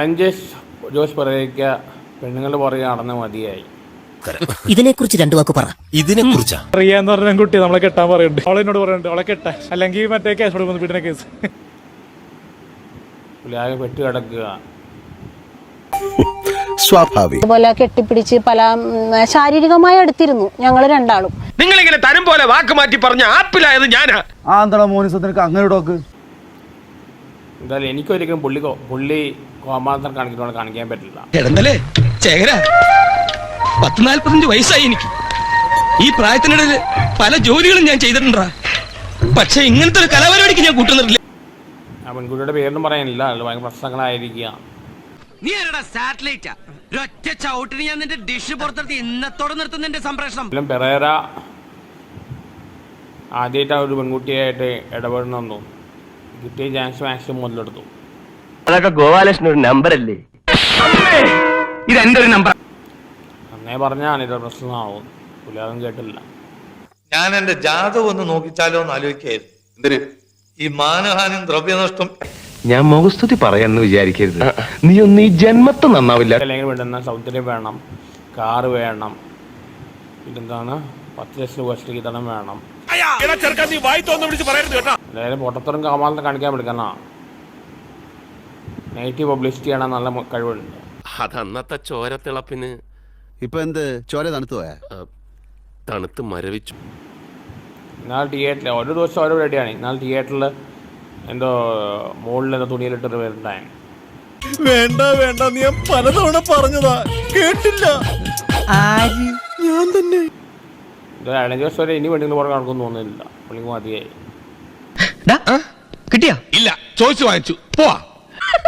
Challenges Jose പറയിക്ക പെണ്ണുങ്ങളുടെ പുറകെ നടന്ന് മതിയായി. ഇതിനെക്കുറിച്ച് രണ്ടു വാക്ക് പറ. ഇതിനെ കുറിച്ചാ അറിയാന്ന് പറഞ്ഞ കുട്ടി നമ്മളെ കെട്ടാൻ പറയുന്നുണ്ട് അവളെ എന്നോട് പറയുന്നുണ്ട് അവളെ കെട്ടാൻ. അല്ലെങ്കിൽ മറ്റേ കേസ് കൊടുക്കുന്നു വീടിനെ കേസ് പുലാകെ പെട്ട് കിടക്കുക. സ്വാഭാവികം. അതുപോലെ കെട്ടിപ്പിടിച്ച് പല ഉം, ശാരീരികമായി അടുത്തിരുന്നു ഞങ്ങൾ രണ്ടാളും. നിങ്ങൾ ഇങ്ങനെ തരം പോലെ വാക്ക് മാറ്റി പറഞ്ഞ ആപ്പിലായത് ഞാനാ. ആ എന്താ മോനിസത്തിനൊക്കെ അങ്ങനെ എന്തായാലും എനിക്കൊരിക്കലും പുള്ളി കോ- പുള്ളി കോമാന്തരം കാണിക്കുന്നതുകൊണ്ട് കാണിക്കാൻ പറ്റില്ല. കിടന്നല്ലേ ചേകര. പത്ത് നാൽപ്പത്തഞ്ച് വയസ്സായി എനിക്ക്. ഈ പ്രായത്തിനിടയിൽ പല ജോലികളും ഞാൻ ചെയ്തിട്ടുണ്ടാ. പക്ഷെ ഇങ്ങനത്തെ ഒരു കലാപരിപാടിക്ക് ഞാൻ കൂട്ടുന്നില്ല ആ പെൺകുട്ടിയുടെ പേരൊന്നും പറയാനില്ല. അത് ഭയങ്കര പ്രശ്നങ്ങളായിരിക്കുക. നീ ആരടാ സാറ്റലൈറ്റാ? ഒറ്റ ചവിട്ടിന് ഞാൻ നിന്റെ ഡിഷ് പുറത്തെടുത്ത് ഇന്നത്തോടെ നിർത്തുന്ന നിന്റെ സംപ്രേഷണം. എല്ലാം പെറേര ആദ്യമായിട്ടാണ് ഒരു പെൺകുട്ടിയായിട്ട് ഇടപെടണമെന്നു കിട്ടിയ ചാൻസ് മാക്സിമം മുതലെടുത്തു. അതൊക്കെ ഗോപാലകൃഷ്ണൻ ഒരു നമ്പർ അല്ലേ? ഇത് എന്റെ ഒരു നമ്പർ അന്നേ പറഞ്ഞാണ് ഇത് പ്രശ്നമാവും. അതൊന്നും കേട്ടില്ല. ഞാൻ എന്റെ ജാതകം ഒന്ന് നോക്കിച്ചാലോ എന്ന് ആലോചിക്കായിരുന്നു. എന്തിന്? ഈ മാനഹാനിയും ദ്രവ്യനഷ്ടം ഞാൻ മുഖസ്തുതി പറയാന്ന് വിചാരിക്കരുത്. നീ ഒന്ന് ഈ ജന്മത്തെ നന്നാവില്ല. അല്ലെങ്കിൽ വേണ്ടുന്ന സൗന്ദര്യം വേണം. കാറ് വേണം. പിന്നെന്താണ് പത്ത് ലക്ഷം രൂപ സ്ത്രീധനം വേണം. എന്തായാലും പൊട്ടത്തരം കാമാലത്തെ കാണിക്കാൻ എടുക്കണ നെഗറ്റീവ് പബ്ലിസിറ്റി ആണ് നല്ല കഴിവുണ്ട്. അതന്നത്തെ ചോരത്തിളപ്പിന് ഇപ്പൊ എന്ത്? ചോര തണുത്തു പോയാ? തണുത്ത് മരവിച്ചു. ഇന്നാൾ തിയേറ്ററിൽ ഓരോ ദിവസം ഓരോ റെഡിയാണ് ഇന്നാൾ തിയേറ്ററിൽ എന്തോ മുകളിൽ എന്തോ തുണിയിലിട്ടൊരു വരുന്ന വേണ്ട വേണ്ട നീ ഞാൻ പലതവണ പറഞ്ഞതാ. കേട്ടില്ല. ഞാൻ തന്നെ. വരെ ഇനി പുറകെ തോന്നുന്നില്ല. പുള്ളിക്ക് മതിയായി. കിട്ടിയാ? ഇല്ല ചോദിച്ചു വാങ്ങിച്ചു. പോവാ.